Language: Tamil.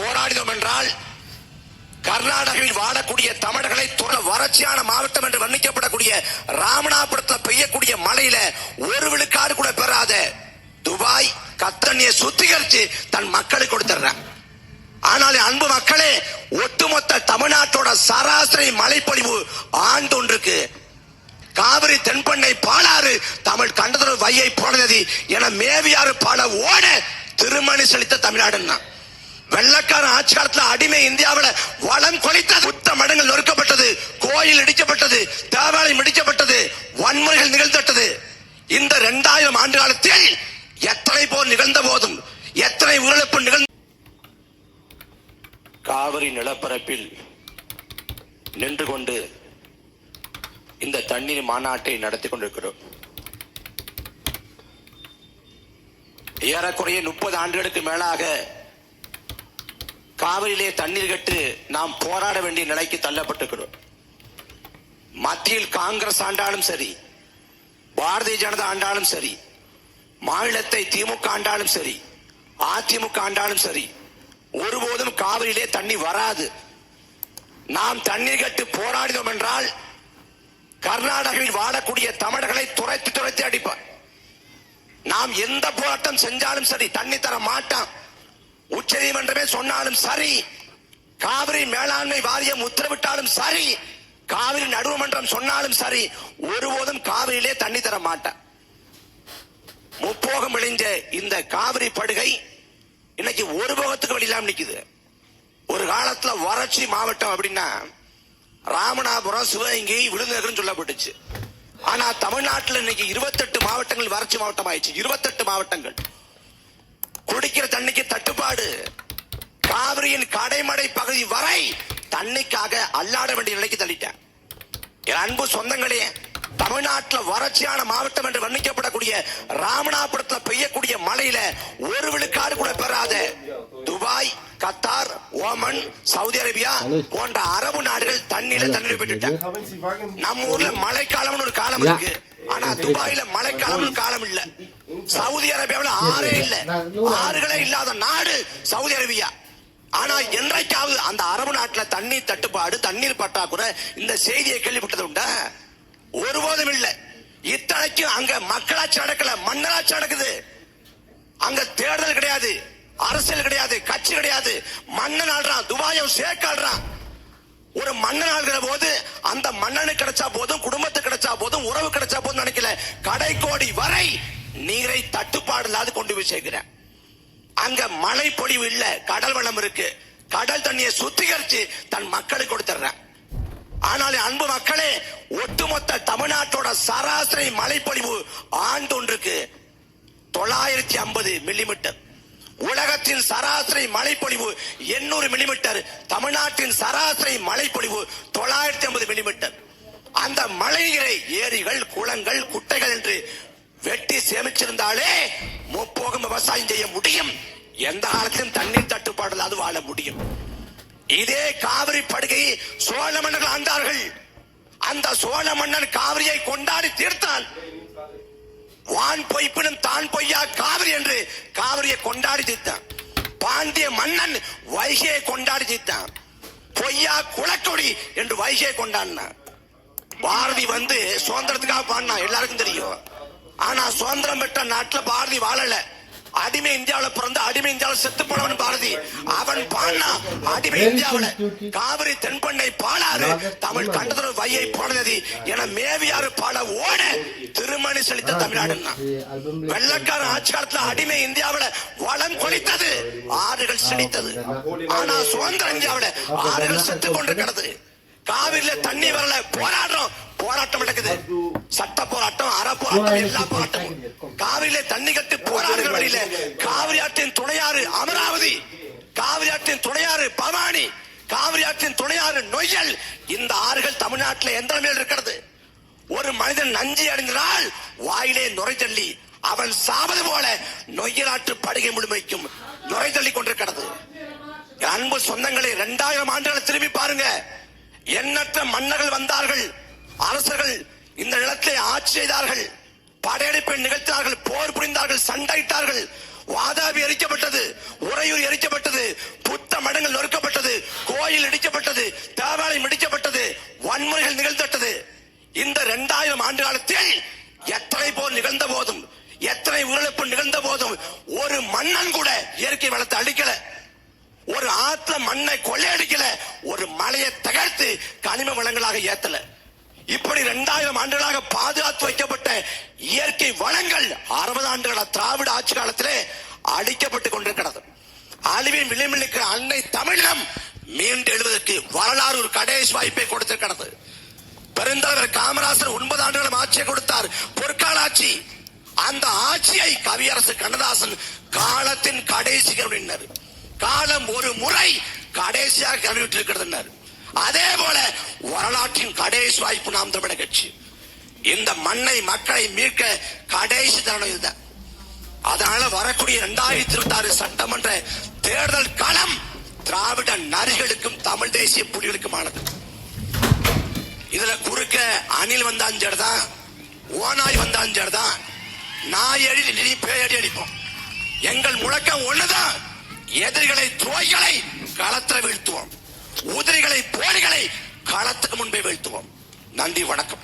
போராடினோம் என்றால் கர்நாடகாவில் வாழக்கூடிய தமிழர்களை துற வறட்சியான மாவட்டம் என்று வர்ணிக்கப்படக்கூடிய ராமநாதபுரத்தில் பெய்யக்கூடிய மழையில ஒரு விழுக்காடு கூட பெறாத துபாய் கத்தனியை சுத்திகரிச்சு தன் மக்களுக்கு கொடுத்துடுறான் ஆனால் அன்பு மக்களே ஒட்டுமொத்த தமிழ்நாட்டோட சராசரி மழைப்பொழிவு ஆண்டொன்றுக்கு காவிரி தென்பண்ணை பாலாறு தமிழ் கண்டதொரு வையை போனது என மேவியாறு பால ஓட திருமணி செலுத்த தமிழ்நாடுன்னா. வெள்ளக்கார ஆட்சி காலத்துல அடிமை இந்தியாவுல வளம் கொளித்தது. புத்த மடங்கள் நொறுக்கப்பட்டது. கோயில் இடிக்கப்பட்டது. தேவாலயம் இடிக்கப்பட்டது. வன்முறைகள் நிகழ்த்தப்பட்டது இந்த இரண்டாயிரம் ஆண்டு காலத்தில் எத்தனை போர் நிகழ்ந்த போதும் எத்தனை உயிரிழப்பு நிகழ்ந்த காவிரி நிலப்பரப்பில் நின்று கொண்டு இந்த தண்ணீர் மாநாட்டை நடத்தி கொண்டிருக்கிறோம். ஏறக்குறைய முப்பது ஆண்டுகளுக்கு மேலாக காவிரியிலே தண்ணீர் கட்டு நாம் போராட வேண்டிய நிலைக்கு தள்ளப்பட்டிருக்கிறோம். மத்தியில் காங்கிரஸ் ஆண்டாலும் சரி பாரதிய ஜனதா ஆண்டாலும் சரி மாநிலத்தை திமுக ஆண்டாலும் சரி அதிமுக ஆண்டாலும் சரி ஒருபோதும் காவிரியிலே தண்ணி வராது. நாம் தண்ணீர் கட்டு போராடினோம் என்றால் கர்நாடகாவில் வாழக்கூடிய தமிழர்களை துரைத்து துரைத்து அடிப்பார். நாம் எந்த போராட்டம் செஞ்சாலும் சரி தண்ணி தர மாட்டான். உச்ச நீதிமன்றமே சொன்னாலும் சரி காவிரி மேலாண்மை வாரியம் உத்தரவிட்டாலும் சரி காவிரி நடுவுமன்றம் சொன்னாலும் சரி ஒருபோதும் காவிரியிலே தண்ணி தர மாட்டேன். முப்போகம் விளைஞ்ச இந்த காவிரி படுகை இன்னைக்கு ஒரு போகத்துக்கு வெளியிலாம் நிக்குது. ஒரு காலத்துல வறட்சி மாவட்டம் அப்படின்னா ராமநாதபுரம் சிவகங்கை விருதுநகர்னு சொல்லப்பட்டுச்சு. ஆனா தமிழ்நாட்டில் இன்னைக்கு இருபத்தெட்டு மாவட்டங்கள் வறட்சி மாவட்டம் ஆயிடுச்சு இருபத்தெட்டு மாவட்டங்கள். குடிக்கிற தண்ணிக்கு தட்டுப்பாடு. காவிரியின் கடைமடை பகுதி வரை தண்ணிக்காக அல்லாட வேண்டிய நிலைக்கு தள்ளிட்டேன். என் அன்பு சொந்தங்களே தமிழ்நாட்டுல வறட்சியான மாவட்டம் என்று வர்ணிக்கப்படக்கூடிய ராமநாதபுரத்துல பெய்யக்கூடிய மழையில ஒரு விழுக்காடு கூட பெறாத Dubai Qatar Oman Saudi Arabia போன்ற அரபு நாடுகள் தண்ணியில தண்ணீர் பெற்றுட்டாங்க நம்ம ஊர்ல மழைக்காலம்னு ஒரு காலம் இருக்கு. ஆனா துபாயில மழைக்காலம்னு காலம் இல்ல. சவுதி அரேபியாவுல ஆறே இல்ல. ஆறுகளே இல்லாத நாடு சவுதி அரேபியா. ஆனா என்றைக்காவது அந்த அரபு நாட்டுல தண்ணீர் தட்டுப்பாடு தண்ணீர் பற்றாக்குறை இந்த செய்தியை கேள்விப்பட்டது உண்டா? ஒருபோதும் இல்ல. இத்தனைக்கும் அங்க மக்களாட்சி நடக்கல மன்னராட்சி நடக்குது. அங்க தேர்தல் கிடையாது அரசியல் கிடையாது கட்சி கிடையாது. மன்னன் ஆடுறான் துபாயம் ஷேக் ஆடுறான் ஒரு மன்னன் ஆள்கிற போது அந்த மன்னனுக்கு கிடைச்சா போதும் குடும்பத்துக்கு கிடைச்சா போதும் உறவு கிடைச்சா போதும் நினைக்கல. கடைக்கோடி வரை நீரை தட்டுப்பாடு இல்லாது கொண்டு போய் சேர்க்கிறேன். அங்க மழை பொழிவு இல்ல கடல் வளம் இருக்கு. கடல் தண்ணியை சுத்திகரிச்சு தன் மக்களுக்கு கொடுத்துறேன் ஆனால் அன்பு மக்களே ஒட்டுமொத்த தமிழ்நாட்டோட சராசரி மழைப்பொழிவு ஆண்டொன்றுக்கு தொள்ளாயிரத்தி ஐம்பது மில்லிமீட்டர் உலகத்தின் சராசரி மழைப்பொழிவு எண்ணூறு மில்லிமீட்டர் தமிழ்நாட்டின் சராசரி மழைப்பொழிவு தொள்ளாயிரத்தி ஐம்பது மில்லிமீட்டர் அந்த மழைநீரை ஏரிகள் குளங்கள் குட்டைகள் என்று வெட்டி சேமிச்சிருந்தாலே முப்போகம் விவசாயம் செய்ய முடியும். எந்த காலத்திலும் தண்ணீர் தட்டுப்பாடு இல்லாது வாழ முடியும். இதே காவிரி படுகையை சோழ மன்னர்கள் ஆண்டார்கள். அந்த சோழ மன்னன் காவிரியை கொண்டாடி தீர்த்தான். வான் பொய்ப்பினும் தான் பொய்யா காவிரி என்று காவிரியை கொண்டாடி தீர்த்தான். பாண்டிய மன்னன் வைகையை கொண்டாடி தீர்த்தான். பொய்யா குளக்கொடி என்று வைகையை கொண்டாடினான். பாரதி வந்து சுதந்திரத்துக்காக பாடினான். எல்லாருக்கும் தெரியும். ஆனா சுதந்திரம் பெற்ற நாட்டுல பாரதி வாழல. அடிமை இந்தியாவுல பிறந்து அடிமை இந்தியாவுல செத்து போனவன் பாரதி. அவன் பாடினா அடிமை இந்தியாவுல காவிரி தென்பண்ணை பாலாறு தமிழ் கண்டதொரு வையை போனதி என மேவியாறு பால ஓட திருமணி செலுத்த தமிழ்நாடுன்னா. வெள்ளக்காரன் ஆட்சி காலத்துல அடிமை இந்தியாவுல வளம் கொளித்தது. ஆறுகள் செழித்தது. ஆனா சுதந்திர இந்தியாவுல ஆறுகள் செத்து கொண்டு கிடது காவிரியில தண்ணி வரல. போராடுறோம். போராட்டம் நடக்குது. சட்ட போராட்டம் அற போராட்டம் எல்லா போராட்டமும். காவிரியில தண்ணி கட்டு போராடுகிற வழியில காவிரி ஆற்றின் துணையாறு அமராவதி காவிரி ஆற்றின் துணையாறு பவானி காவிரி ஆற்றின் துணையாறு நொய்யல். இந்த ஆறுகள் தமிழ்நாட்டில் எந்த நிலையில் இருக்கிறது? ஒரு மனிதன் நஞ்சி அடைந்ததால் வாயிலே நுரை தள்ளி அவன் சாவது போல நொய்யலாற்று படுகை முழுமைக்கும் நுரை தள்ளி கொண்டிருக்கிறது. அன்பு சொந்தங்களை இரண்டாயிரம் ஆண்டுகளை திரும்பி பாருங்க. எண்ணற்ற மன்னர்கள் வந்தார்கள். அரசர்கள் இந்த நிலத்தை ஆட்சி செய்தார்கள். படையெடுப்பை நிகழ்த்தினார்கள் போர் புரிந்தார்கள் சண்டையிட்டார்கள். வாதாபி எரிக்கப்பட்டது உறையூர் எரிக்கப்பட்டது புத்த மடங்கள் நொறுக்கப்பட்டது கோயில் இடிக்கப்பட்டது தேவாலயம் இடிக்கப்பட்டது வன்முறைகள் நிகழ்ந்தட்டது இந்த இரண்டாயிரம் ஆண்டு காலத்தில் எத்தனை போர் நிகழ்ந்த போதும் எத்தனை உயிரிழப்பு நிகழ்ந்த போதும் ஒரு மன்னன் கூட இயற்கை வளத்தை அழிக்கல. ஒரு ஆத்துல மண்ணை கொள்ளையடிக்கல ஒரு மலையை தகர்த்து கனிம வளங்களாக ஏத்தல. இப்படி இரண்டாயிரம் ஆண்டுகளாக பாதுகாத்து வைக்கப்பட்ட இயற்கை வளங்கள் அறுபது ஆண்டுகள திராவிட ஆட்சி காலத்திலே அழிக்கப்பட்டுக் கொண்டிருக்கிறது. அழிவின் விளிம்பில் அன்னை தமிழகம் மீண்டு எழுவதற்கு வரலாறு ஒரு கடைசி வாய்ப்பை கொடுத்திருக்கிறது. பெருந்தலைவர் காமராசர் ஒன்பது ஆண்டுகளும் ஆட்சியை கொடுத்தார். பொற்கால ஆட்சி. அந்த ஆட்சியை கவியரசு கண்ணதாசன் காலத்தின் கடைசி கருவினர் காலம் ஒரு முறை கடைசியாக கருவிட்டிருக்கிறது அதே போல வரலாற்றின் கடைசி வாய்ப்பு நாம் தமிழக கட்சி. இந்த மண்ணை மக்களை மீட்க கடைசி தருணம் இதுதான் அதனால வரக்கூடிய இரண்டாயிரத்தி இருபத்தி ஆறு சட்டமன்ற தேர்தல் களம் திராவிட நரிகளுக்கும் தமிழ் தேசிய புலிகளுக்குமானது இதுல குறுக்க அணில் வந்தாலும் சரிதான் ஓநாய் வந்தாலும் சரிதான் நாய் அடி நீ பேயடி அடிப்போம். எங்கள் முழக்கம் ஒண்ணுதான் எதிரிகளை துரோய்களை களத்தில் வீழ்த்துவோம். உதிரிகளை போலிகளை களத்துக்கு முன்பே வீழ்த்துவோம். நன்றி வணக்கம்.